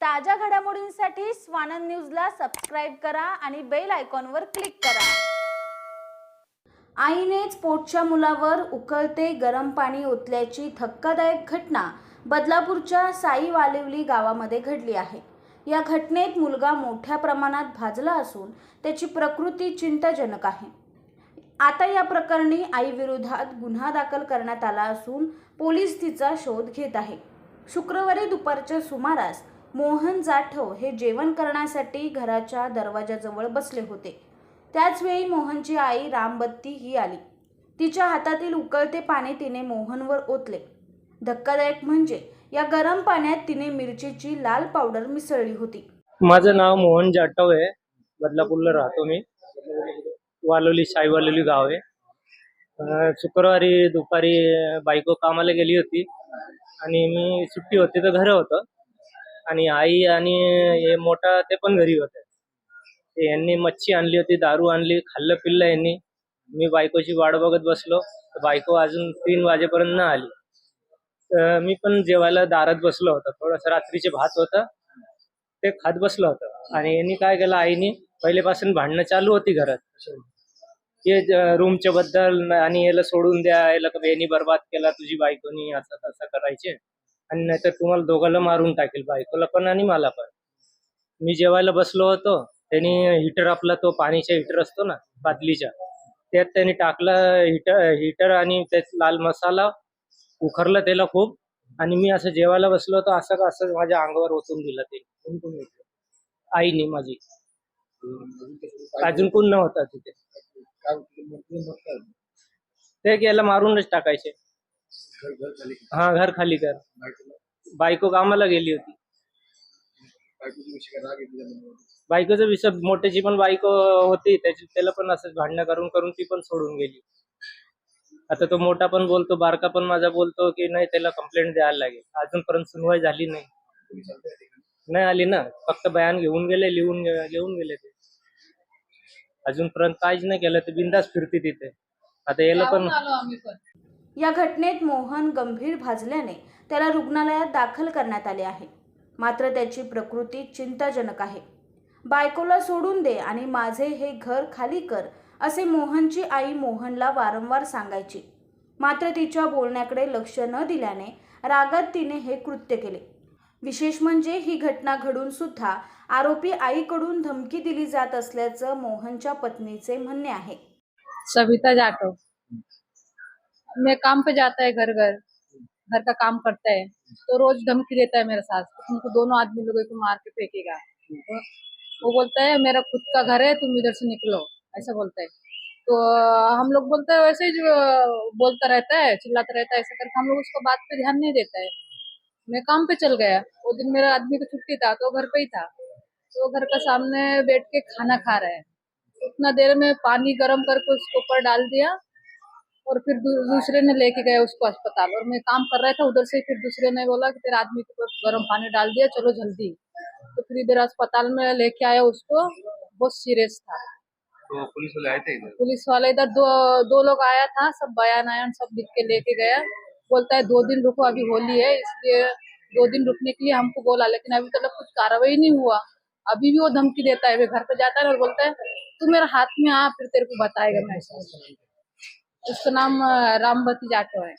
ताज्या घडामोडींसाठी स्वानंद न्यूजला सबस्क्राईब करा आणि बेल आयकॉनवर क्लिक करा. आईनेच पोटच्या मुलावर उकळते गरम पाणी ओतल्याची धक्कादायक घटना बदलापूरच्या साई वालिवली गावामध्ये घडली आहे. या घटनेत मुलगा मोठ्या प्रमाणात भाजला असून त्याची प्रकृती चिंताजनक आहे. आता या प्रकरणी आईविरोधात गुन्हा दाखल करण्यात आला असून पोलीस तिचा शोध घेत आहे. शुक्रवारी दुपारच्या सुमारास मोहन जाठव हे जेवण करण्यासाठी घराच्या दरवाजाजवळ बसले होते. त्याचवेळी मोहनची आई रामबत्ती ही आली. तिच्या हातातील उकळते पाणी तिने मोहनवर ओतले. धक्कादायक म्हणजे या गरम पाण्यात तिने मिरचीची लाल पावडर मिसळली होती. माझं नाव मोहन जाटव आहे. बदलापूरला राहतो मी. वालोली साई वालोली गाव आहे. शुक्रवारी दुपारी बायको कामाला गेली होती आणि मी सुट्टी होती तर घरं होतं. आणि आई आणि हे मोठा ते पण घरी होते. ते यांनी मच्छी आणली होती दारू आणली खाल्लं पिल्लं यांनी. मी बायकोची वाट बघत बसलो. तर बायको अजून तीन वाजेपर्यंत ना आली. तर मी पण जेवायला दारात बसलो होतो. थोडंसं रात्रीचे भात होतं. ते खात बसलं होतं. आणि यांनी काय केलं आईनी पहिलेपासून भांडणं चालू होती घरात. हे रूमच्या बद्दल आणि याला सोडून द्या याला यांनी बर्बाद केला तुझी बायकोनी असं तसं करायचे. आणि नाहीतर तुम्हाला दोघांना मारून टाकेल बायकोला पण आणि मला पण. मी जेवायला बसलो होतो त्यांनी हिटर आपला तो पाणीचा हिटर असतो ना बादलीचा त्यात त्यांनी टाकला हिटर हिटर आणि त्यात लाल मसाला उखरलं त्याला खूप आणि मी असं जेवायला बसलो होतो असं का असं माझ्या अंगावर ओतून दिलं ते. आईने माझी. अजून कोण नव्हता तिथे. ते गेला मारूनच टाकायचे. हा घर खाली कर. बायको कामाला गेली होती. बायकोचं विषय मोठ्याची पण बायको होती त्याची त्याला पण असं भांडणं करून करून ती पण सोडून गेली. आता तो मोठा पण बोलतो बारका पण माझा बोलतो की नाही त्याला कंप्लेंट द्यायला लागेल. अजूनपर्यंत सुनवाई झाली नाही. नाही आली ना. फक्त बयान घेऊन गेले लिहून घेऊन गेले ते. अजूनपर्यंत काहीच नाही केलं ते बिंदास फिरते तिथे. आता याला पण. या घटनेत मोहन गंभीर भाजल्याने त्याला रुग्णालयात दाखल करण्यात आले आहे. मात्र त्याची प्रकृती चिंताजनक आहे. बायकोला सोडून दे आणि माझे हे घर खाली कर असे मोहनची आई मोहनला वारंवार सांगायची. मात्र तिच्या बोलण्याकडे लक्ष न दिल्याने रागात तिने हे कृत्य केले. विशेष म्हणजे ही घटना घडून सुद्धा आरोपी आईकडून धमकी दिली जात असल्याचं मोहनच्या पत्नीचे म्हणणे आहे. सविता जाटव. मैं काम पे जाता है घर घर घर का काम करता है तो रोज धमकी देता है मेरे साथ तुमको दोनों आदमी लोगों को मार के फेंकेगा। तो वो बोलता है, मेरा खुद का घर है, तुम इधर से निकलो, ऐसा बोलता है। तो हम लोग बोलते हैं, वैसे ही जो, बोलता रहता है, चिल्लाता रहता है, ऐसा करके हम लोग उसको बात पे ध्यान नहीं देता है। मैं काम पे चल गया, वो दिन मेरा आदमी को छुट्टी था तो घर पे ही था। तो घर का सामने बैठ के खाना खा रहा है। उतना देर में पानी गर्म करके उसके ऊपर डाल दिया और फिर दूसरे ने लेके गए उसको अस्पताल। और मैं काम कर रहा था उधर से फिर दूसरे ने बोला कि तेरे आदमी के गर्म पानी डाल दिया चलो जल्दी। तो फिर इधर अस्पताल में लेके आया उसको बहुत सीरियस था। तो पुलिस वाले आए थे इधर? पुलिस वाले इधर दो दो लोग आया था सब बयान आयान सब लिख के लेके गया। बोलता है दो दिन रुको अभी होली है इसलिए दो दिन रुकने के लिए हमको बोला लेकिन अभी तक कुछ कार्रवाई नहीं हुआ। अभी भी वो धमकी देता है वे घर पे जाता है और बोलता है तू मेरे हाथ में आ फिर तेरे को बताएगा मैं ऐसा उसका नाम रामबती जाटव है।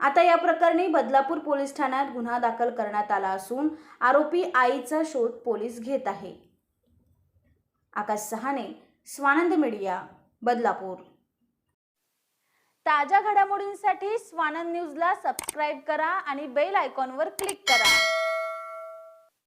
आता या प्रकरणी बदलापूर पोलीस ठाण्यात गुन्हा दाखल करण्यात आला असून आरोपी आईचा शोध पोलीस घेत आहे. आकाश सहाने स्वानंद मीडिया बदलापूर. ताज्या घडामोडींसाठी स्वानंद न्यूजला सबस्क्राईब करा आणि बेल आयकॉनवर क्लिक करा.